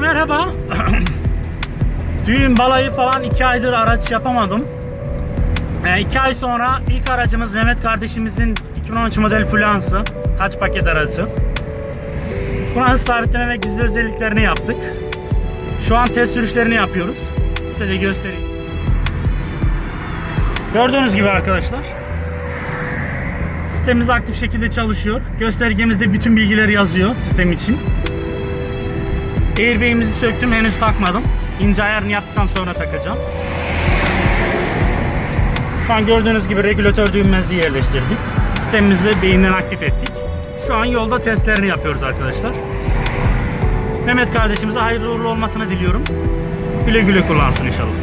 merhaba. Düğün balayı falan iki aydır araç yapamadım. E, iki ay sonra ilk aracımız Mehmet kardeşimizin 2013 model Fluence'ı. Kaç paket arası. Hız sabitleme ve gizli özelliklerini yaptık. Şu an test sürüşlerini yapıyoruz. Size de göstereyim. Gördüğünüz gibi arkadaşlar. Sistemimiz aktif şekilde çalışıyor. Göstergemizde bütün bilgileri yazıyor sistem için. Airbag'imizi söktüm henüz takmadım. İnce ayarını yaptıktan sonra takacağım. Şu an gördüğünüz gibi regülatör düğmemizi yerleştirdik. Sistemimizi beyinden aktif ettik. Şu an yolda testlerini yapıyoruz arkadaşlar. Mehmet kardeşimize hayırlı uğurlu olmasını diliyorum. Güle güle kullansın inşallah.